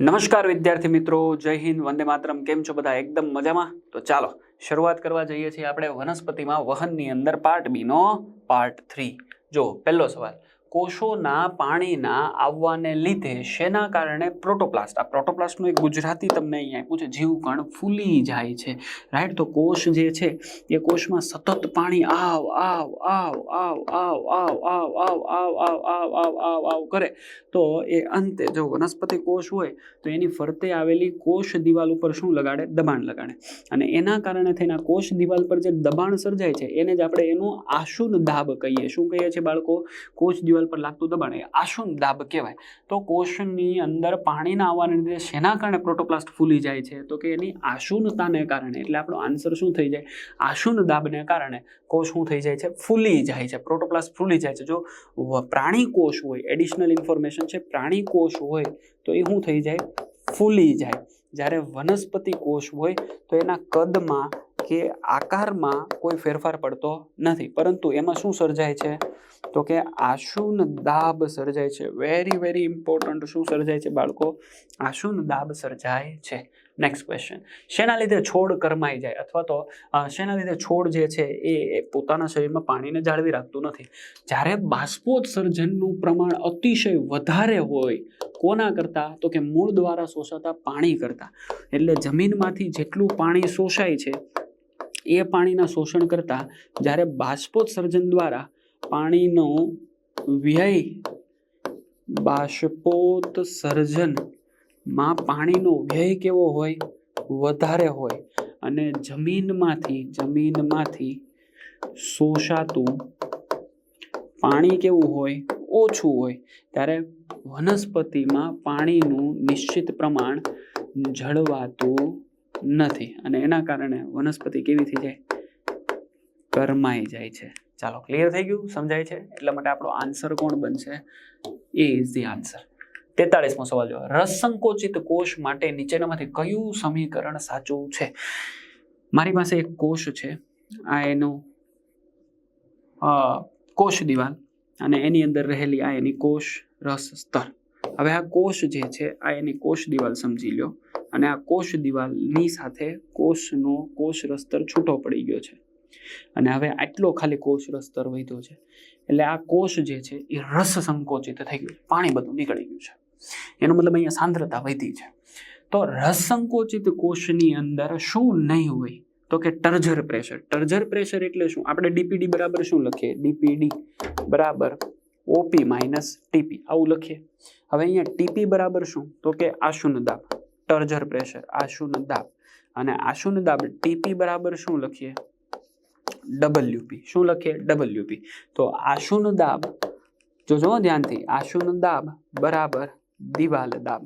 નમસ્કાર વિદ્યાર્થી મિત્રો, જય હિન્દ, વંદે માતરમ. કેમ છો બધા? એકદમ મજામાં? તો ચાલો, શરૂઆત કરવા જઈએ છીએ આપણે વનસ્પતિમાં વહનની અંદર પાર્ટ બીનો પાર્ટ થ્રી જો, પહેલો સવાલ. કોષોના પાણીના આવવાને લીધે શેના કારણે પ્રોટોપ્લાસ્ટ આ પ્રોટોપ્લાસ્ટનું એક ગુજરાતી તમને અહીંયા આપ્યું છે જીવકણ ફૂલી જાય છે રાઈટ તો કોષ જે છે એ કોષમાં સતત પાણી આવ આવ આવ આવ આવ આવ આવ આવ આવ આવ આવ આવ આવ આવ કરે તો એ અંતે જો વનસ્પતિ કોષ હોય તો એની ફરતે આવેલી કોષ દિવાલ ઉપર શું લગાડે દબાણ લગાડે અને એના કારણે થઈને કોષ દિવાલ પર જે દબાણ સર્જાય છે એને જ આપણે એનું આશુન દાબ કહીએ શું કહીએ છીએ બાળકો કોષ દિવાલ પર લાગતું દબાણ એ આશુન દાબ કહેવાય. તો કોષની અંદર પાણીના આવવાને લીધે શેના કારણે પ્રોટોપ્લાસ્ટ ફૂલી જાય છે? તો કે એની આશુનતાને કારણે. એટલે આપણો આન્સર શું થઈ જાય? આશુન દાબને કારણે કોષ શું થઈ જાય છે? ફૂલી જાય છે. પ્રોટોપ્લાસ્ટ ફૂલી જાય છે. જો પ્રાણી કોષ હોય એડિશનલ ઇન્ફોર્મેશન છે, પ્રાણી કોષ હોય, તો એ શું થઈ જાય? ફૂલી જાય. જ્યારે વનસ્પતિ કોષ હોય, તો એના કદમાં કે આકારમાં કોઈ ફેરફાર પડતો નથી. પરંતુ એમાં શું સર્જાય છે? તો કે આશુન દાબ સર્જાય છે. વેરી વેરી ઇમ્પોર્ટન્ટ શું સર્જાય છે બાળકો? આશુન દાબ સર્જાય છે. નેક્સ્ટ ક્વેશ્ચન શેના લીધે છોડ કરમાઈ જાય? અથવા તો શેના લીધે છોડ જે છે એ પોતાના શરીરમાં પાણીને જાળવી રાખતું નથી? જ્યારે બાષ્પોત્સર્જનનું પ્રમાણ અતિશય વધારે હોય, કોના કરતાં? તો કે મૂળ દ્વારા શોષાતા પાણી કરતાં. એટલે જમીનમાંથી જેટલું પાણી શોષાય છે એ પાણીના શોષણ કરતાં જ્યારે બાષ્પોત્સર્જન દ્વારા પાણીનો વ્યય બાષ્પોત્સર્જનમાં પાણીનો વ્યય કેવો હોય? વધારે હોય. અને જમીનમાંથી જમીનમાંથી શોષાતું પાણી કેવું હોય? ઓછું હોય. ત્યારે વનસ્પતિમાં પાણીનું નિશ્ચિત પ્રમાણ જળવાતું નથી અને એના કારણે વનસ્પતિ કેવી થઈ જાય? કરમાઈ જાય છે. ચાલો ક્લિયર થઈ ગયું? સમજાય છે? એટલા માટે આપણો આન્સર કોણ બનશે? એ ઇઝ ધી આન્સર તેતાળીસમો સવાલ જો રસસંકોચિત કોષ માટે નીચેનામાંથી કયું સમીકરણ સાચું છે? મારી પાસે એક કોષ છે. આ એનું કોષ દિવાલ અને એની અંદર રહેલી આ એની કોષ રસ સ્તર. હવે આ કોષ જે છે, આ એની કોષ દિવાલ સમજી લ્યો. અને આ કોષ દિવાલની સાથે કોષનો કોષ રસ્તર છૂટો પડી ગયો છે. અને હવે આટલો ખાલી કોષ રસ્તર વધ્યો છે. એટલે આ કોષ જે છે, એ રસ સંકોચિત થઈ ગયું પાણી બધું નીકળી ગયું છે. એનો મતલબ અહીંયા સાંદ્રતા વધી છે. તો રસ સંકોચિત કોષની અંદર શું નહીં હોય? તો કે ટર્જર પ્રેશર. ટર્જર પ્રેશર એટલે શું? આપણે ડીપીડી બરાબર શું લખીએ? ડીપીડી બરાબર ઓપી માઇનસ ટીપી. આવું લખીએ. હવે અહીંયા ટીપી બરાબર શું? તો કે આશુન દાબ. ટર્જર પ્રેશર, આશુન દાબ. અને આશુન દાબ ટીપી બરાબર શું લખીએ? ડબલ્યુપી શું લખીએ? ડબલ્યુપી તો આશુન દાબ જોજો ધ્યાનથી, આશુન દાબ બરાબર દિવાલ દાબ.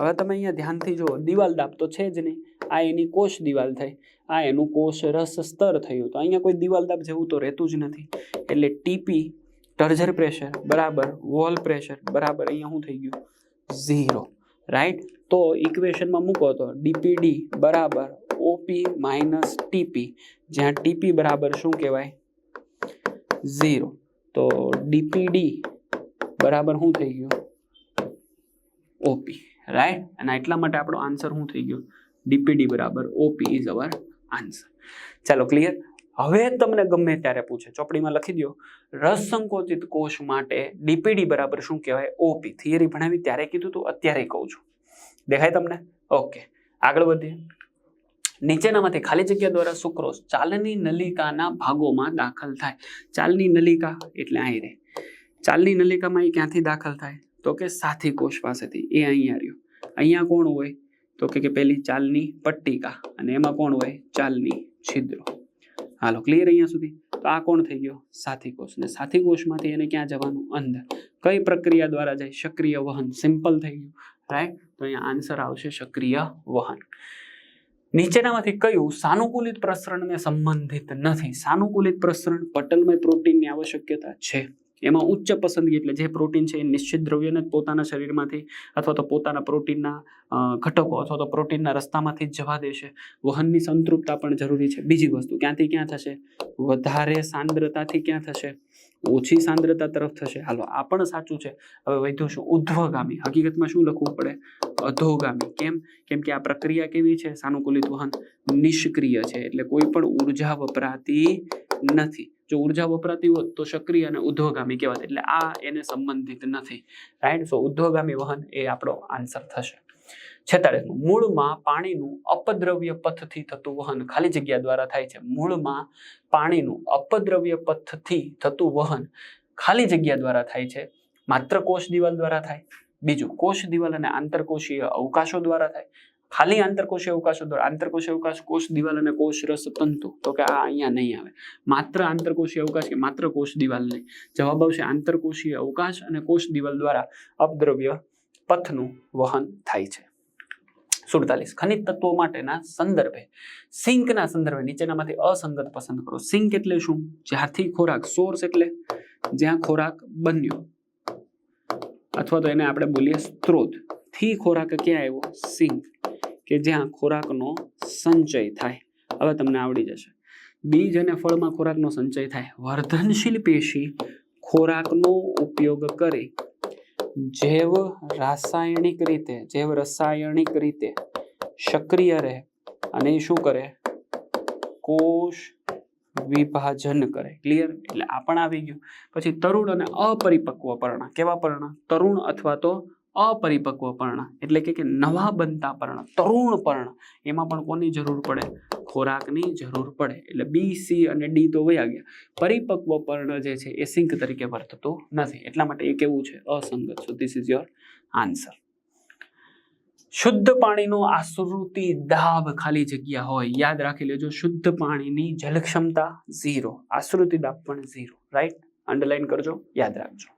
હવે તમે અહીંયા ધ્યાનથી જુઓ, દિવાલ દાબ તો છે જ નહીં. આ એની કોષ દિવાલ થઈ. આ એનું કોષ રસ સ્તર થયું. તો અહીંયા કોઈ દિવાલ દાબ જેવું તો રહેતું જ નથી. એટલે ટીપી ટર્જર પ્રેશર બરાબર? વોલ પ્રેશર બરાબર? અહીંયા શું થઈ ગયું? ઝીરો રાઈટ તો ઇક્વેશનમાં મૂકો તો ડીપીડી બરાબર? ઓપી માઇનસ ટીપી જ્યાં ટીપી બરાબર શું કહેવાય? ઝીરો તો ડીપીડી બરાબર શું થઈ ગયું? ઓપી રાઈટ અને એટલા માટે આપણો આન્સર શું થઈ ગયો? ડીપીડી બરાબર. ઓપી ઇઝ અવર આન્સર ચાલો ક્લિયર હવે તમને ગમે ત્યારે પૂછે, ચોપડીમાં લખી દો રસ સંકોચિત કોષ માટે ડીપીડી બરાબર શું કહેવાય? ઓપી થિયરી ભણાવી, ત્યારે કીધું તું, અત્યારે કહું છું. દેખાય તમને? ઓકે. આગળ વધીએ. નીચેનામાંથી ખાલી જગ્યા દ્વારા સુક્રોસ ચાલની નલિકાના ભાગોમાં દાખલ થાય. ચાલની નલિકા એટલે અહીં રહે ચાલની નલિકામાં એ ક્યાંથી દાખલ થાય? તો કે સાથી કોષ પાસેથી. એ અહીંયા રહ્યો. અહીંયા કોણ હોય? તો કે પેલી ચાલની પટ્ટિકા. અને એમાં કોણ હોય? ચાલની છિદ્રો. હાલો ક્લિયર અહીંયા સુધી. તો આ કોણ થઈ ગયો? સાથી કોષ ને સાથી કોષમાંથી એને ક્યાં જવાનું? અંદર. કઈ પ્રક્રિયા દ્વારા જાય? સક્રિય વહન. સિમ્પલ થઈ ગયું. રાઈટ તો અહીંયા આન્સર આવશે સક્રિય વહન. નીચેનામાંથી કયું સાનુકૂલિત પ્રસરણને સંબંધિત નથી? સાનુકૂલિત પ્રસરણ પટલમય પ્રોટીનની આવશ્યકતા છે. એમાં ઉચ્ચ પસંદગી એટલે જે પ્રોટીન છે એ નિશ્ચિત દ્રવ્યને જ પોતાના શરીરમાંથી અથવા તો પોતાના પ્રોટીનના ઘટકો અથવા તો પ્રોટીનના રસ્તામાંથી જ જવા દેશે વહનની સંતૃપ્તતા પણ જરૂરી છે. બીજી વસ્તુ, ક્યાંથી ક્યાં થશે? વધારે સાંદ્રતાથી ક્યાં થશે? ઓછી સાંદ્રતા તરફ થશે. હાલો, આ પણ સાચું છે. હવે વધ્યું શું? ઉધ્વગામી હકીકતમાં શું લખવું પડે? અધોગામી. કેમ? કેમ કે આ પ્રક્રિયા કેવી છે? સાનુકૂલિત વહન નિષ્ક્રિય છે. એટલે કોઈ પણ ઊર્જા વપરાતી નથી. જો ઊર્જા વપરાતી હોત તો સક્રિય અને ઉધ્વગામી કહેવાય. એટલે આ એને સંબંધિત નથી. રાઈટ સો ઉધ્વગામી વહન એ આપણો આન્સર થશે. છેતાળીસમું. મૂળમાં પાણીનું અપદ્રવ્ય પથથી થતું વહન ખાલી જગ્યા દ્વારા થાય છે. મૂળમાં પાણીનું અપદ્રવ્ય પથથી થતું વહન ખાલી જગ્યા દ્વારા થાય છે. માત્ર કોષ દિવાલ દ્વારા થાય. બીજું કોષ દિવાલ અને આંતરકોષીય અવકાશો દ્વારા થાય. ખાલી આંતરકોષીય અવકાશો દ્વારા આંતરકોષીય અવકાશ, કોષ, દિવાલ અને કોષ રસ તંતુ. તો કે આ અહીંયા નહીં આવે. માત્ર આંતરકોષીય અવકાશ કે માત્ર કોષ, દિવાલ નહીં. જવાબ આવશે આંતરકોષીય અવકાશ અને કોષ, દિવાલ દ્વારા અપદ્રવ્ય પથનું વહન થાય છે. સુડતાલીસ. ખનિજ તત્વો માટેના સંદર્ભે. સિંકના સંદર્ભે. નીચેનામાંથી અસંગત પસંદ કરો. સિંક એટલે શું? જ્યાંથી ખોરાક સોર્સ એટલે જ્યાં ખોરાક બન્યો. અથવા તો એને આપણે બોલીએ સ્ત્રોત. થી ખોરાક ક્યાં આવ્યો? સિંક. કે જ્યાં ખોરાકનો સંચય થાય. હવે તમને આવડી જશે. બીજ અને ફળમાં ખોરાકનો સંચય થાય. વર્ધનશીલ પેશી ખોરાકનો ઉપયોગ કરી. જૈવ રાસાયણિક રીતે, જૈવ રાસાયણિક રીતે સક્રિય રહે અને શું કરે? કોષ વિભાજન કરે. ક્લિયર એટલે આ પણ આવી ગયું. પછી તરુણ અને અપરિપક્વ પર્ણ. કેવા પર્ણ? તરુણ અથવા તો અપરિપક્વ પર્ણ એટલે કે નવા બનતા પર્ણ તરુણ પર્ણ એમાં પણ કોની જરૂર પડે? ખોરાકની જરૂર પડે. એટલે બી સી અને ડી તો વયા ગયા. પરિપક્વ પર્ણ જે છે એ સિંક તરીકે વર્તતો નથી. એટલા માટે એ કેવું છે? અસંગત. So this is your answer શુદ્ધ પાણીનો આશ્રુતિ દાબ ખાલી જગ્યા હોય. યાદ રાખી લેજો શુદ્ધ પાણીની જલ ક્ષમતા ઝીરો આશ્રુતિ દાબ પણ ઝીરો રાઈટ અંડરલાઈન કરજો. યાદ રાખજો.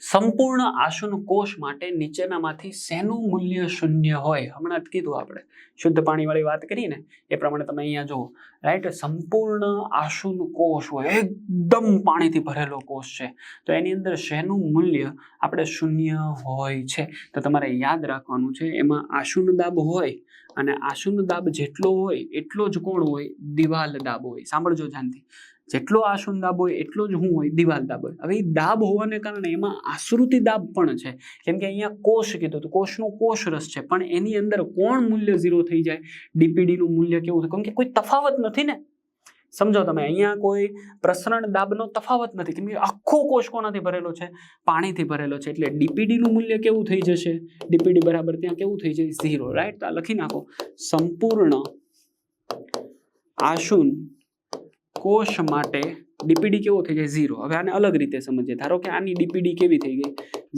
સંપૂર્ણ આશુન કોષ માટે નીચેનામાંથી શેનું મૂલ્ય શૂન્ય હોય? હમણાં જ કીધું આપણે. શુદ્ધ પાણીવાળી વાત કરીને એ પ્રમાણે તમે અહીંયા જુઓ. રાઈટ સંપૂર્ણ આશુન કોષ હોય. એકદમ પાણીથી ભરેલો કોષ છે. તો એની અંદર શેનું મૂલ્ય આપણે શૂન્ય હોય છે? તો તમારે યાદ રાખવાનું છે, એમાં આશુન દાબ હોય અને આશુન દાબ જેટલો હોય, એટલો જ કોણ હોય? દિવાલ દાબ હોય. સાંભળજો ધ્યાનથી. જેટલો આશુન દાબ હોય, એટલો જ હું હોય, દિવાલ દાબ હોય. હવે એ દાબ હોવાને કારણે એમાં આશ્રુતિ દાબ પણ છે. કેમ કે અહીંયા કોષ કીધું તો કોષનો કોષ રસ છે, પણ એની અંદર કોણ મૂલ્ય ઝીરો થઈ જાય? ડીપીડીનું મૂલ્ય કેવું કેમ કે કોઈ તફાવત નથી ને. સમજો તમે, અહીંયા કોઈ પ્રસરણ દાબનો તફાવત નથી. કેમ કે આખો કોષ કોનાથી ભરેલો છે? પાણીથી ભરેલો છે. એટલે ડીપીડીનું મૂલ્ય કેવું થઈ જશે? ડીપીડી બરાબર ત્યાં કેવું થઈ જાય? ઝીરો રાઈટ તો લખી નાખો. સંપૂર્ણ આશુન કોષ માટે ડીપીડી કેવો થઈ જાય? ઝીરો. હવે આને અલગ રીતે સમજીએ. ધારો કે આની ડીપીડી કેવી થઈ ગઈ?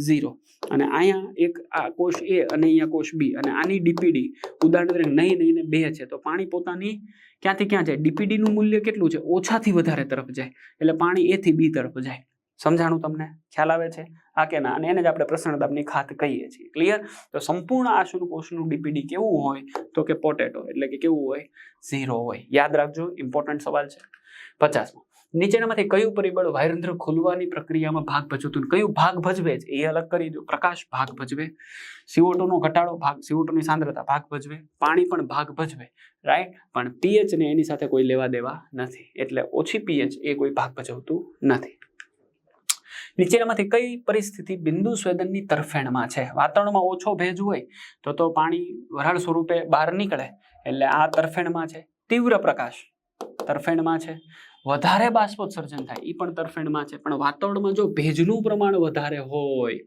ઝીરો. અને અહીંયા એક આ કોષ એ અને અહીંયા કોષ બી. અને આની ડીપીડી, ઉદાહરણ તરીકે નહીં નહીં ને બે છે. તો પાણી પોતાની ક્યાંથી ક્યાં જાય? ડીપીડીનું મૂલ્ય કેટલું છે? ઓછાથી વધારે તરફ જાય. એટલે પાણી એથી બી તરફ જાય. સમજાણું તમને ખ્યાલ આવે છે? આ કે ના? અને એને જ આપણે પ્રસરણદાબની ખાત કહીએ છીએ. ક્લિયર તો સંપૂર્ણ આશુનું કોષનું ડીપીડી કેવું હોય? તો કે પોટેટો એટલે કે કેવું હોય? ઝીરો હોય. યાદ રાખજો ઇમ્પોર્ટન્ટ સવાલ છે. પચાસમો. નીચેનામાંથી કયું પરિબળ વાયરંધ્ર ખુલવાની પ્રક્રિયામાં ભાગ ભજવતું? કયું ભાગ ભજવે છે? એ અલગ કરી દો. પ્રકાશ ભાગ ભજવે. સીઓટોનો ઘટાડો ભાગ સીઓટોની સાંદ્રતા ભાગ ભજવે. પાણી પણ ભાગ ભજવે. રાઈટ પણ પીએચ ને એની સાથે કોઈ લેવા દેવા નથી. એટલે ઓછી પીએચ એ કોઈ ભાગ ભજવતું નથી. નીચેનામાંથી કઈ પરિસ્થિતિ બિંદુ સ્વેદનની તરફેણમાં છે? વાતાવરણમાં ઓછો ભેજ હોય તો તો પાણી વરાળ સ્વરૂપે બહાર નીકળે, એટલે આ તરફેણમાં છે. તીવ્ર પ્રકાશ તરફેણમાં છે. વધારે બાષ્પોત્સર્જન થાય એ પણ તરફેણમાં છે. પણ વાતાવરણમાં જો ભેજનું પ્રમાણ વધારે હોય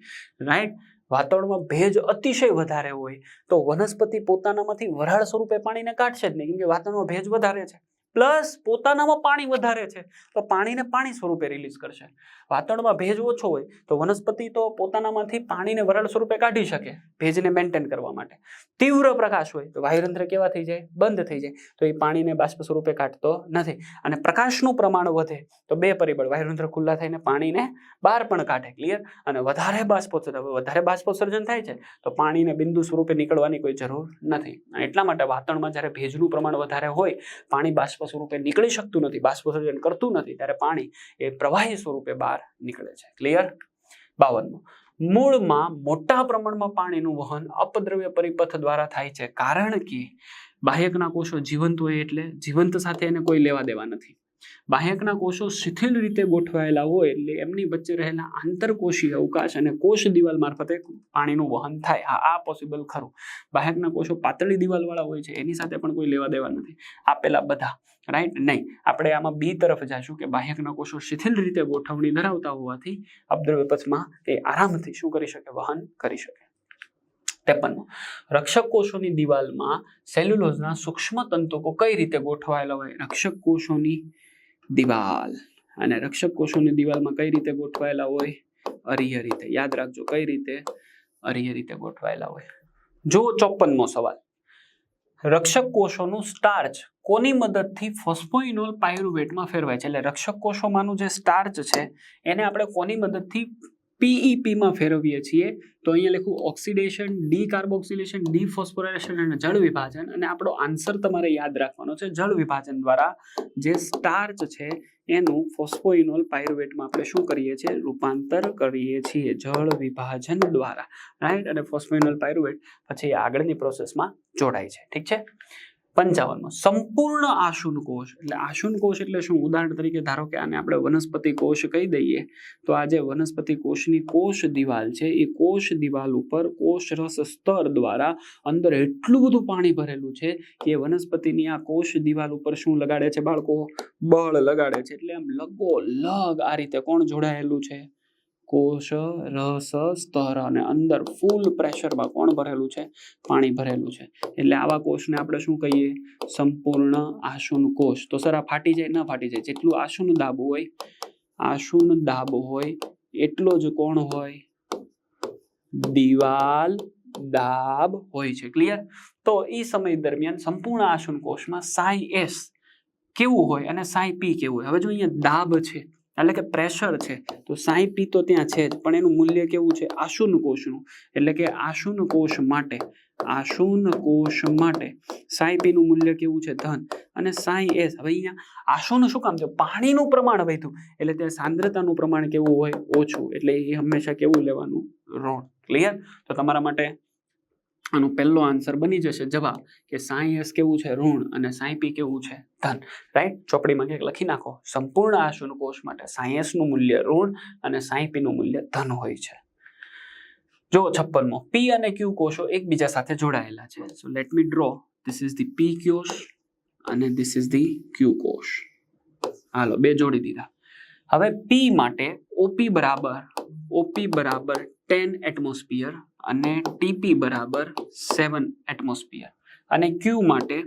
રાઈટ વાતાવરણમાં ભેજ અતિશય વધારે હોય, તો વનસ્પતિ પોતાનામાંથી વરાળ સ્વરૂપે પાણીને કાઢશે જ નહીં. કેમ કે વાતાવરણમાં ભેજ વધારે છે. પ્લસ પોતાનામાં પાણી વધારે છે, તો પાણીને પાણી સ્વરૂપે રિલીઝ કરશે. વાતાવરણમાં ભેજ ઓછો હોય, તો વનસ્પતિ તો પોતાનામાંથી પાણીને વરાળ સ્વરૂપે કાઢી શકે, ભેજને મેન્ટેન કરવા માટે. તીવ્ર પ્રકાશ હોય, તો વાયુરંધ્ર કેવા થઈ જાય? બંધ થઈ જાય. તો એ પાણીને બાષ્પ સ્વરૂપે કાઢતો નથી. અને પ્રકાશનું પ્રમાણ વધે, તો બે પરિબળ, વાયુરંધ્ર ખુલ્લા થઈને પાણીને બહાર પણ કાઢે ક્લિયર અને વધારે બાષ્પોત્સર્જન વધારે બાષ્પોત્સર્જન થાય છે, તો પાણીને બિંદુ સ્વરૂપે નીકળવાની કોઈ જરૂર નથી. એટલા માટે વાતાવરણમાં જ્યારે ભેજનું પ્રમાણ વધારે હોય, પાણી બાષ્પ સ્વરૂપે નીકળી શકતું નથી બાષ્પસર્જન કરતું નથી, ત્યારે પાણી એ પ્રવાહી સ્વરૂપે બહાર નીકળે છે. ક્લિયર બાવનમું. મૂળમાં મોટા પ્રમાણમાં પાણીનું વહન અપદ્રવ્ય પરિપથ દ્વારા થાય છે. કારણ કે બાહ્યકના કોષો જીવંત હોય એટલે જીવંત સાથે એને કોઈ લેવા દેવા નથી. બાહ્યકના કોષો શિથિલ રીતે ગોઠવાયેલા હોય એટલે એમની વચ્ચે રહેલા આંતરકોષીય અવકાશ અને કોષ દિવાલ મારફતે પાણીનું વહન થાય. આ આ પોસિબલ ખરું. બાહ્યકના કોષો પાતળી દિવાલવાળા હોય છે. એની સાથે પણ કોઈ લેવા દેવા નથી. આપેલા બધા. રાઈટ નહીં. આપણે આમાં બી તરફ જઈશું કે બાહ્યકના કોષો શિથિલ રીતે ગોઠવણી ધરાવતા હોવાથી અબ્દ્રવ્યપથમાં એ આરામથી શું કરી શકે? વહન કરી શકે. ત્રેપનમો. રક્ષક કોષોની દિવાલમાં સેલ્યુલોઝના સૂક્ષ્મ તંતુકો કઈ રીતે ગોઠવાયેલા હોય? રક્ષક કોષોની દિવાલ. અને રક્ષક કોષોની દિવાલમાં કઈ રીતે ગોઠવાયેલા હોય? અરિય રીતે યાદ રાખજો, કઈ રીતે અરિય રીતે ગોઠવાયેલા હોય? જો ચોપનમો સવાલ. રક્ષક કોષોનું સ્ટાર્ચ કોની મદદથી ફોસ્ફોઇનોલ પાયરુવેટમાં ફેરવાય છે? એટલે રક્ષક કોષોમાંનું જે સ્ટાર્ચ છે, એને આપણે કોની મદદથી પીઈપીમાં ફેરવીએ છીએ, તો અહીંયા લખું oxidation D carboxylation D phosphorylation અને જળ વિભાજન. અને આપણો આન્સર તમારે યાદ રાખવાનો છે જળ વિભાજન દ્વારા. જે સ્ટાર્ચ છે, એનું ફોસ્ફોઇનોલ પાયરુવેટમાં આપણે શું કરીએ છીએ? રૂપાંતર કરીએ છીએ જળ વિભાજન દ્વારા. રાઈટ? અને ફોસ્ફોઇનોલ પાયરુવેટ પછી આગળની પ્રોસેસમાં જોડાય છે. ઠીક છે? પંચાવનમાં. સંપૂર્ણ આશુન કોષ, એટલે આશુન કોષ એટલે શું? ઉદાહરણ તરીકે ધારો કે આને આપણે વનસ્પતિ કોષ કહી દઈએ, તો આ જે વનસ્પતિ કોષની કોષ દિવાલ છે, એ કોષ દિવાલ ઉપર કોષ રસ સ્તર દ્વારા અંદર એટલું બધું પાણી ભરેલું છે કે વનસ્પતિની આ કોષ દિવાલ ઉપર શું લગાડે છે બાળકો? બળ લગાડે છે. એટલે આમ લગો લગ આ રીતે કોણ જોડાયેલું છે? કોષ, રસ, સ્તર અને અંદર ફૂલ પ્રેશરમાં કોણ ભરેલું છે? પાણી ભરેલું છે. એટલે આવા કોષને આપણે શું કહીએ? સંપૂર્ણ આશુન કોષ. તો સર આ ફાટી જાય ન ફાટી જાય? જેટલું આશુન દાબ હોય આશુન દાબ હોય, એટલો જ કોણ હોય? દિવાલ દાબ હોય છે. ક્લિયર તો એ સમય દરમિયાન સંપૂર્ણ આશુન કોષમાં સાઈ એસ કેવું હોય અને સાઈ પી કેવું હોય? હવે જો અહીંયા દાબ છે એટલે કે પ્રેશર છે. તો સાંઈ પી તો ત્યાં છે જ, પણ એનું મૂલ્ય કેવું છે? આશુન કોષનું એટલે કે આશુન કોષ માટે આશુન કોષ માટે સાંઈ પીનું મૂલ્ય કેવું છે? ધન. અને સાંઈ એસ હવે અહીંયા આશુનું શું કામ છે? પાણીનું પ્રમાણ વધ્યું. એટલે ત્યાં સાંદ્રતાનું પ્રમાણ કેવું હોય? ઓછું. એટલે એ હંમેશા કેવું લેવાનું? ઋણ ક્લિયર તો તમારા માટે આનો પહેલો આન્સર બની જશે. જવાબ કે સાઈ એસ કેવું છે? ઋણ. અને સાઈ પી કેવું છે? ધન. રાઈટ ચોપડીમાં ક્યાંક લખી નાખો. સંપૂર્ણ આશુન કોષ માટે સાયન્સનું મૂલ્ય ઋણ અને સાયપીનું મૂલ્ય ધન હોય છે. જો છપ્પનમો. પી અને ક્યુ કોષો એકબીજા સાથે જોડાયેલા છે. So let me draw this is the P કોષ અને ધીસ ઇઝ ધી ક્યુ કોષ. હાલો, બે જોડી દીધા. હવે પી માટે ઓપી બરાબર ઓપી બરાબર ટેન એટમોસ્ફિયર અને ટીપી બરાબર સેવન એટમોસ્ફિયર અને ક્યુ માટે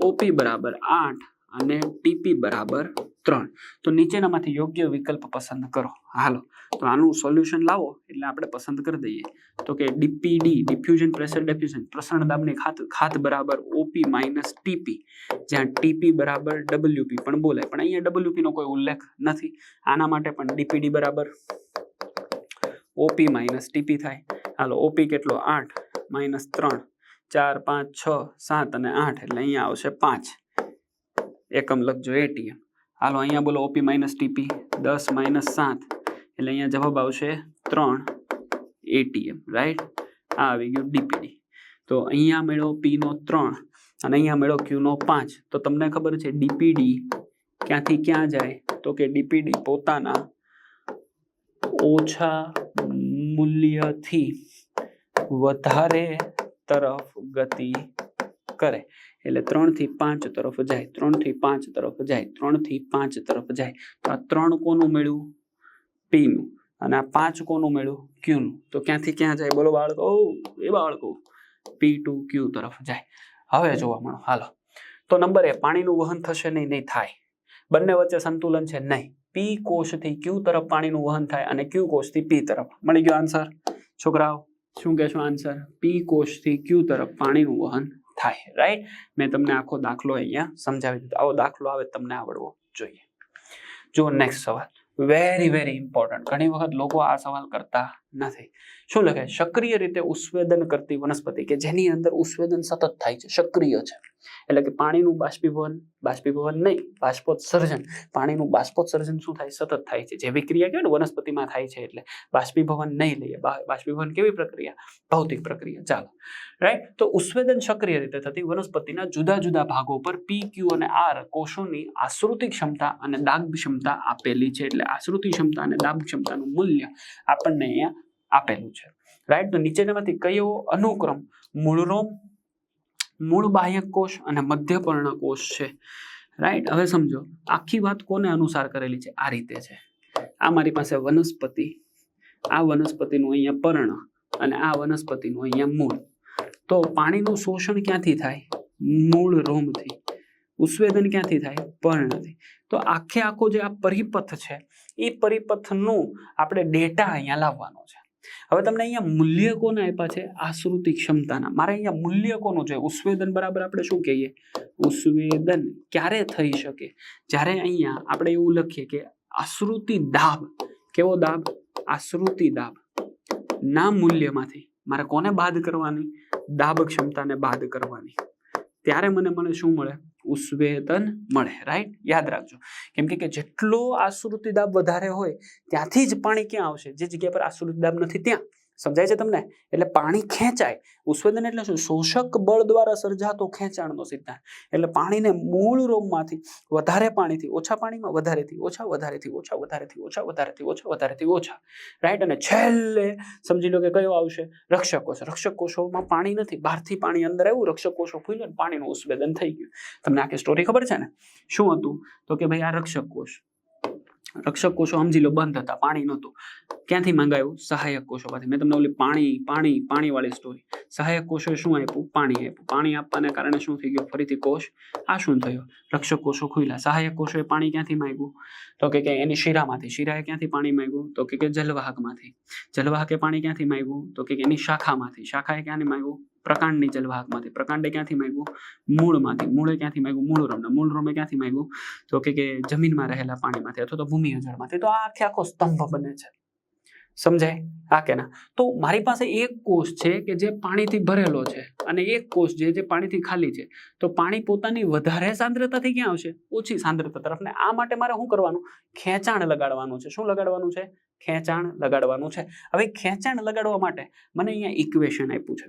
ઓપી બરાબર આઠ અને ટીપી બરાબર ત્રણ. તો નીચેનામાંથી યોગ્ય વિકલ્પ પસંદ કરો. હાલો. તો આનું સોલ્યુશન લાવો એટલે આપણે પસંદ કરી દઈએ. તો કે ડીપીડી ડિફ્યુઝન પ્રેશર ડેફ્યુઝન પ્રસરણ દાબની ખાત ખાત બરાબર ઓપી માઇનસ ટીપી જ્યાં ટીપી બરાબર ડબલ્યુપી પણ બોલાય. પણ અહીંયા ડબલ્યુપી નો કોઈ ઉલ્લેખ નથી. આના માટે પણ ડીપીડી બરાબર ઓપી માઇનસ ટીપી થાય. હાલો, ઓપી કેટલો? આઠ, માઇનસ ત્રણ, ચાર, પાંચ, છ, સાત અને આઠ, એટલે અહીંયા આવશે પાંચ. એકમ લખજો, એટીએમ. હાલો, અહીંયા બોલો ઓપી માઇનસ ટીપી. દસ માઇનસ સાત, એટલે અહીંયા જવાબ આવશે ત્રણ, એટીએમ, રાઈટ? આ આવી ગયું ડીપીડી તો અહીંયા મેળો પી નો ત્રણ અને અહીંયા મેળો ક્યુ નો પાંચ. તો તમને ખબર છે ડીપીડી ક્યાંથી ક્યાં જાય? તો કે ડીપીડી પોતાના ઓછા મૂલ્યથી વધારે તરફ ગતિ કરે. એટલે ત્રણથી પાંચ તરફ જાય, ત્રણથી પાંચ તરફ જાય, ત્રણથી પાંચ તરફ જાય. તો આ ત્રણ કોનું મેળવ્યું પીનું. અને આ પાંચ કોનું મેળવું? ક્યુનું. તો ક્યાંથી ક્યાં જાય? બોલો બાળકો. એ બાળકો. પી ટુ ક્યુ તરફ જાય. હવે જોવા મળો. હાલો. તો નંબર એ, પાણીનું વહન થશે નહીં નહીં થાય. બંને વચ્ચે સંતુલન છે નહીં. પી કોષથી ક્યુ તરફ પાણીનું વહન થાય અને ક્યુ કોષથી પી તરફ? મળી ગયો આન્સર છોકરાઓ, શું કહેશો આન્સર પી કોષથી ક્યુ તરફ પાણીનું વહન થાય રાઈટ મેં તમને આખો દાખલો અહીંયા સમજાવી દીધો. આવો દાખલો આવે તમને આવડવો જોઈએ. જો નેક્સ્ટ સવાલ. વેરી વેરી ઇમ્પોર્ટન્ટ ઘણી વખત લોકો આ સવાલ કરતા નથી શું લખે સક્રિય રીતે ઉસ્વેદન કરતી વનસ્પતિ કે જેની અંદર ઉત્સવેદન સતત થાય છે. સક્રિય છે. એટલે કે પાણીનું બાષ્પીભવન બાષ્પીભવન નહીં, બાષ્પોત્સર્જન. પાણીનું બાષ્પોત્સર્જન શું થાય? સતત થાય છે. જેવી ક્રિયા કહેવાય ને, વનસ્પતિમાં થાય છે એટલે. બાષ્પીભવન નહીં લઈએ. બાષ્પીભવન કેવી પ્રક્રિયા? ભૌતિક પ્રક્રિયા. ચાલો. રાઈટ તો ઉસ્વેદન સક્રિય રીતે થતી વનસ્પતિના જુદા જુદા ભાગો પર પી ક્યુ અને આર કોષોની આશ્રુતિ ક્ષમતા અને દાબ ક્ષમતા આપેલી છે. એટલે આશ્રુતિ ક્ષમતા અને દાબ ક્ષમતાનું મૂલ્ય આપણને અહીંયા આપેલું છે. રાઈટ તો નીચેનામાંથી કયો અનુક્રમ મૂળરોમ મૂળ બાહ્યક કોષ અને મધ્યપર્ણ કોષ છે? રાઈટ હવે સમજો, આખી વાત કોને અનુસાર કરેલી છે? આ રીતે છે. આ મારી પાસે વનસ્પતિ, આ વનસ્પતિનું અહીંયા પર્ણ અને આ વનસ્પતિનું અહીંયા મૂળ. તો પાણીનું શોષણ ક્યાંથી થાય? મૂળ રોમથી. ઉત્સવેદન ક્યાંથી થાય? પર્ણથી. તો આખે આખો જે આ પરિપથ છે, એ પરિપથનું આપણે ડેટા અહીંયા લાવવાનો છે. હવે તમને અહીંયા મૂલ્ય કોને આપ્યા છે? આશ્રુતિ ક્ષમતાના. મારે અહીંયા મૂલ્ય કોનું છે? ઉસ્વેદન બરાબર આપણે શું કહીએ? ઉસ્વેદન ક્યારે થઈ શકે? જ્યારે અહીંયા આપણે એવું લખીએ કે આશ્રુતિ દાબ. કેવો દાબ? આશ્રુતિ દાબ. ના મૂલ્યમાંથી. મારે કોને બાદ કરવાની? દાબ ક્ષમતાને બાદ કરવાની. ત્યારે મને મને શું મળે? ઉત્સવેદન મળે રાઈટ યાદ રાખજો. કેમ કે જેટલો આશ્રુતિ દાબ વધારે હોય, ત્યાંથી જ પાણી ક્યાં આવશે? જે જગ્યા પર આશ્રુતિ દાબ નથી, ત્યાં. સમજાય છે તમને? એટલે પાણી ખેંચાય. ઉસ્વેદન એટલે શું? શોષક બળ દ્વારા સર્જાતો ખેંચાણનો સિદ્ધાંત. એટલે પાણીને મૂળ રોગમાંથી વધારે પાણીથી, ઓછા પાણીમાં વધારેથી, ઓછા વધારેથી ઓછા વધારેથી ઓછા વધારેથી ઓછા વધારેથી, ઓછા. રાઈટ અને છેલ્લે સમજી લો કે કયો આવશે? રક્ષક કોષ. રક્ષક કોષોમાં પાણી નથી. બહારથી પાણી અંદર આવ્યું, રક્ષક કોષો ખુલ્યા પાણીનું ઉસ્વેદન થઈ ગયું. તમને આખી સ્ટોરી ખબર છે ને? શું હતું? તો કે ભાઈ આ રક્ષક કોષ. રક્ષક કોષો સમજી લો બંધ હતા, પાણી નહોતું. ક્યાંથી મંગાવ્યું સહાયક કોષોમાંથી મેં તમને ઓલી પાણી પાણી, પાણીવાળી સ્ટોરી સહાયક કોષોએ શું આપ્યું? પાણી આપ્યું. પાણી આપવાને કારણે શું થઈ ગયું? ફરીથી કોષ આ શું થયું. રક્ષક કોષો ખુલ્યા. સહાયક કોષોએ પાણી ક્યાંથી માંગ્યું? તો કે એની શીરામાંથી. શીરાએ ક્યાંથી પાણી માંગ્યું? તો કે જલવાહકમાંથી. જલવાહકે પાણી ક્યાંથી માંગ્યું? તો કે એની શાખામાંથી. શાખાએ ક્યાંથી માંગ્યું? પ્રકાંડની જલવાહકમાંથી. પ્રકાંડે ક્યાંથી માંગ્યું? મૂળમાંથી. મૂળે ક્યાંથી માંગ્યું? મૂળ રમને. મૂળ રમે ક્યાંથી માંગ્યું? તો કે કે જમીનમાં રહેલા પાણીમાંથી અથવા તો ભૂમિ અજળમાંથી. તો આ આખે આખો સ્તંભ બને છે. સમજાય? હા કે ના? તો મારી પાસે એક કોષ છે કે જે પાણીથી ભરેલો છે અને એક કોષ જે જે પાણીથી ખાલી છે. તો પાણી પોતાની વધારે સાંદ્રતાથી ક્યાં આવશે? ઓછી સાંદ્રતા તરફ ને આ માટે મારે શું કરવાનું? ખેંચાણ લગાડવાનું છે. શું લગાડવાનું છે? ખેંચાણ લગાડવાનું છે. હવે ખેંચાણ લગાડવા માટે મને અહીંયા ઇક્વેશન આપ્યું છે.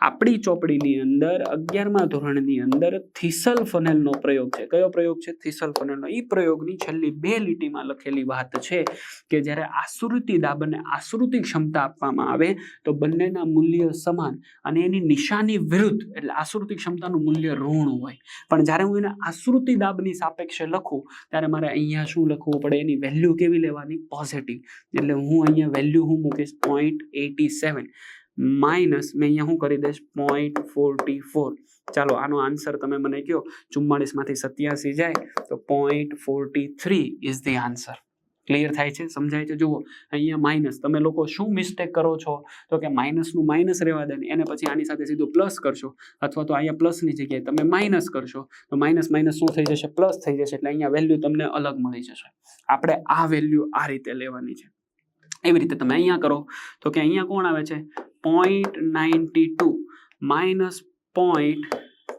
આપણી ચોપડીની અંદર, અગિયારમા ધોરણની અંદર થીસલ ફનેલનો પ્રયોગ છે. કયો પ્રયોગ છે? થીસલ ફનેલનો એ પ્રયોગની છેલ્લી બે લીટીમાં લખેલી વાત છે કે જ્યારે આશ્રુતિ દાબને આશ્રુતિ ક્ષમતા આપવામાં આવે, તો બંનેના મૂલ્ય સમાન અને એની નિશાની વિરુદ્ધ, એટલે આશ્રુતિ ક્ષમતાનું મૂલ્ય ઋણ હોય. પણ જ્યારે હું એને આશ્રુતિ દાબની સાપેક્ષે લખું, ત્યારે મારે અહીંયા શું લખવું પડે? એની વેલ્યુ કેવી લેવાની? પોઝિટિવ એટલે હું અહીંયા વેલ્યુ હું મૂકીશ પોઈન્ટ એટી સેવન માઇનસ મેં અહીંયા હું કરી દઈશ? પોઈન્ટ ફોર્ટી ફોર ચાલો આનો આન્સર તમે મને કહો. ચુમ્માળીસમાંથી સત્યાસી જાય તો point forty three is the answer clear થાય છે? સમજાય છે? જુઓ, અહીંયા માઇનસ તમે લોકો શું મિસ્ટેક કરો છો? તો કે માઇનસનું માઇનસ રહેવા દે એને પછી આની સાથે સીધું પ્લસ કરશો. અથવા તો અહીંયા પ્લસની જગ્યાએ તમે માઇનસ કરશો. તો માઇનસ માઇનસ શું થઈ જશે? પ્લસ થઈ જશે. એટલે અહીંયા વેલ્યુ તમને અલગ મળી જશે. આપણે આ વેલ્યુ આ રીતે લેવાની છે. એવી રીતે તમે અહીંયા કરો. તો કે અહીંયા કોણ આવે છે? Point ninety two minus point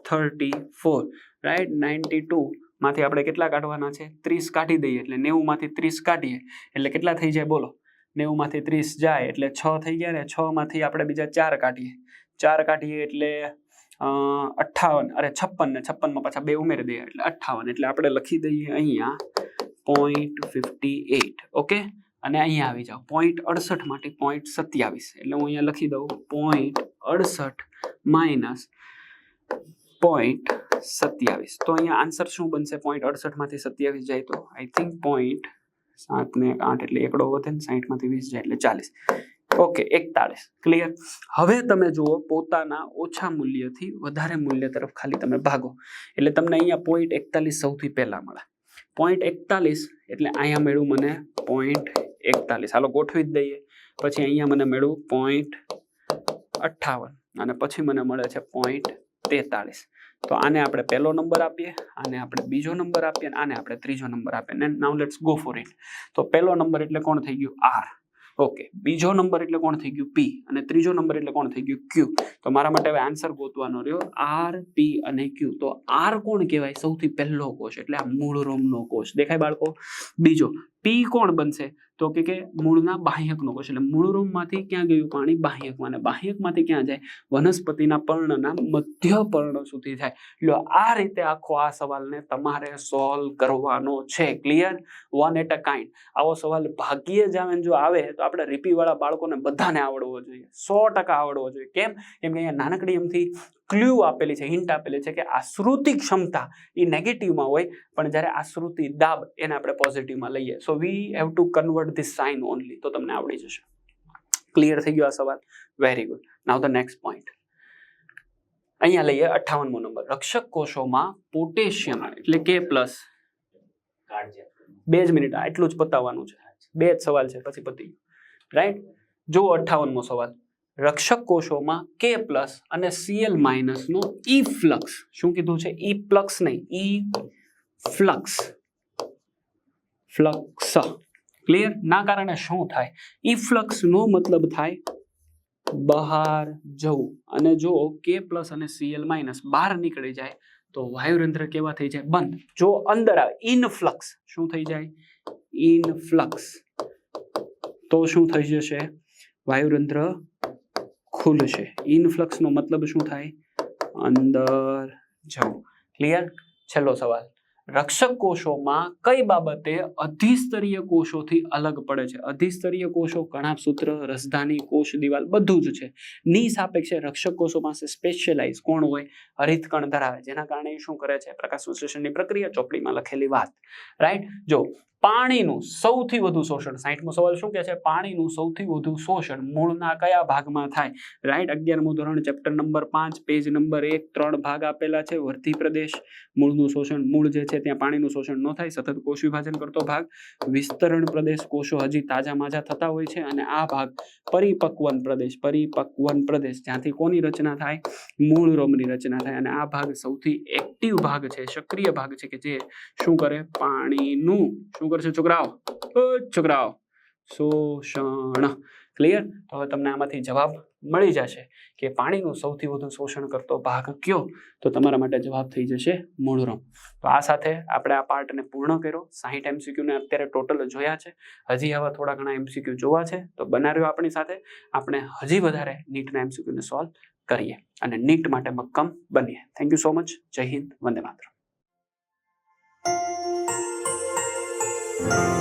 thirty four right ninety two માંથી આપણે કેટલા કાઢવાના છે? ત્રીસ કાઢી દઈએ એટલે નેવુંમાંથી ત્રીસ કાઢીએ. એટલે કેટલા થઈ જાય બોલો? નેવુંમાંથી ત્રીસ જાય એટલે છ થઈ ગયા ને છમાંથી આપણે બીજા ચાર કાઢીએ. ચાર કાઢીએ એટલે અઠ્ઠાવન. અરે છપ્પન ને છપ્પનમાં પાછા બે ઉમેરી દઈએ એટલે અઠ્ઠાવન. એટલે આપણે લખી દઈએ અહીંયા પોઈન્ટ ફિફ્ટી એટ ઓકે અને અહીંયા આવી જાઓ. પોઈન્ટ અડસઠ માટે પોઈન્ટ સત્યાવીસ. એટલે હું અહીંયા લખી દઉં પોઈન્ટ અડસઠ માઇનસ પોઈન્ટ સત્યાવીસ. તો અહીંયા આન્સર શું બનશે? પોઈન્ટ અડસઠમાંથી સત્યાવીસ જાય તો? આઈ થિંક પોઈન્ટ સાત ને આઠ એટલે એકડો વધે ને સાહીઠમાંથી વીસ જાય એટલે ચાલીસ. ઓકે એકતાળીસ. ક્લિયર હવે તમે જુઓ, પોતાના ઓછા મૂલ્યથી વધારે મૂલ્ય તરફ ખાલી તમે ભાગો. એટલે તમને અહીંયા પોઈન્ટ એકતાલીસ સૌથી પહેલાં મળે. પોઈન્ટ એકતાલીસ. એટલે અહીંયા મેળવું મને પોઈન્ટ એકતાલીસ. હાલો, ગોઠવી જ દઈએ. પછી અહીંયા મને મેળવું પોઈન્ટ અઠ્ઠાવન. અને પછી મને મળે છે પોઈન્ટ તેતાળીસ તો આને આપણે પહેલો નંબર આપીએ, આને આપણે બીજો નંબર આપીએ, અને આને આપણે ત્રીજો નંબર આપીએ. ને now let's go for it તો પહેલો નંબર એટલે કોણ થઈ ગયું? R okay. બીજો નંબર એટલે કોણ થઈ ગયું? પી અને ત્રીજો નંબર એટલે કોણ થઈ ગયું? ક્યુ તો મારા માટે હવે આન્સર ગોતવાનો રહ્યો. આર પી અને ક્યુ તો આર કોણ કહેવાય? સૌથી પહેલો કોષ. એટલે આ મૂળ રોમનો કોષ. દેખાય બાળકો? બીજો. પી કોણ બનશે? તો કે કે મૂળના બાહ્યકનો કોષ. એટલે મૂળરોમમાંથી ક્યાં ગયું પાણી? બાહ્યકમાં. અને બાહ્યકમાંથી ક્યાં જાય? વનસ્પતિના પર્ણના મધ્ય પર્ણ સુધી જાય. એટલે આ રીતે આખો આ સવાલને તમારે સોલ્વ કરવાનો છે. Clear one at a kind આવો સવાલ ભાગ્યે જ જો આવે, તો આપણે રીપીવાળા બાળકોને બધાને આવડવો જોઈએ. સો ટકા આવડવો જોઈએ. કેમ? કેમ કે અહીંયા નાનકડી એમથી ક્લ્યુ આપેલી છે હિન્ટ આપેલી છે કે આશ્રુતિ ક્ષમતા એ નેગેટિવમાં હોય પણ જ્યારે આશ્રુતિ દાબ એને આપણે પોઝિટિવમાં લઈએ. So we have to convert this sign only તો તમને આવડી જશે. ક્લિયર થઈ ગયો આ સવાલ? Very good now the next point અહીંયા લઈએ અઠ્ઠાવનમો નંબર. રક્ષક કોષોમાં પોટેશિયમ એટલે કે પ્લસ બે જ મિનિટ એટલું જ પતાવવાનું છે. બે જ સવાલ છે પછી પતી રાઈટ જુઓ અઠ્ઠાવનમો સવાલ. રક્ષક કોષોમાં કે પ્લસ અને સીએલ માઇનસનો ઈ ફ્લક્સ શું કીધું છે? ઈ પ્લક્સ નહીં ઈ ફ્લક્સ ફ્લક્સ ક્લિયર ના કારણે શું થાય? ઈ ફ્લક્સનો મતલબ થાય બહાર જવું. અને જો કે પ્લસ અને સીએલ માઇનસ બહાર નીકળી જાય, તો વાયુરંધ્ર કેવા થઈ જાય? બંધ. જો અંદર આવે ઇનફ્લક્સ શું થઈ જાય? ઇનફ્લક્સ તો શું થઈ જશે? વાયુરંધ્ર ખુલશે ઇનફ્લક્સનો મતલબ શું થાય? અંદર જવું. ક્લિયર છેલ્લો સવાલ. રક્ષક કોષોમાં કઈ બાબતે અધિસ્તરીય કોષોથી અલગ પડે છે? અધિસ્તરીય કોષો કણાભસૂત્ર રસધાની કોષ, દિવાલ બધું જ છે. ની સાપેક્ષે રક્ષક કોષો પાસે સ્પેશિયલાઇઝ કોણ હોય, હરિતકણ ધરાવે. જેના કારણે શું કરે છે? પ્રકાશ સંશ્લેષણની પ્રક્રિયા ચોપડીમાં લખેલી વાત. રાઈટ જો પાણીનું સૌથી વધુ શોષણ. સાહીઠમો સવાલ શું કહે છે? પાણીનું સૌથી વધુ શોષણ મૂળના કયા ભાગમાં થાય? રાઈટ, અગિયારમું ધોરણ, ચેપ્ટર નંબર પાંચ, પેજ નંબર એક, ત્રણ ભાગ આપેલા છે. વર્ધી પ્રદેશ, મૂળનું શોષણ મૂળ જે છે ત્યાં પાણીનું શોષણ ન થાય. સતત કોષ વિભાજન કરતો ભાગ, વિસ્તરણ પ્રદેશ કોષો હજી તાજા માજા થતા હોય છે અને આ ભાગ પરિપક્વન પ્રદેશ પરિપક્વન પ્રદેશ. જ્યાંથી કોની રચના થાય? મૂળ રોમની રચના થાય અને આ ભાગ સૌથી એક્ટિવ ભાગ છે, સક્રિય ભાગ છે કે જે શું કરે? પાણીનું. શું કરશે છોકરાઓ? છોકરાઓ. શોષણ. ક્લિયર તો હવે તમને આમાંથી જવાબ મળી જશે કે પાણીનું સૌથી વધુ શોષણ કરતો ભાગ કયો? તો તમારા માટે જવાબ થઈ જશે મૂળરમ. તો આ સાથે આપણે આ પાર્ટને પૂર્ણ કર્યો. સાહીઠ એમસીક્યુને અત્યારે ટોટલ જોયા છે. હજી હવે થોડા ઘણા એમસીક્યુ જોવા છે. તો બનાવ્યો આપણી સાથે. આપણે હજી વધારે નીટના એમસીક્યુને સોલ્વ કરીએ. અને નીટ માટે મક્કમ બનીએ. થેન્ક યુ સો મચ જય હિન્દ. વંદે માતરમ. Thank you.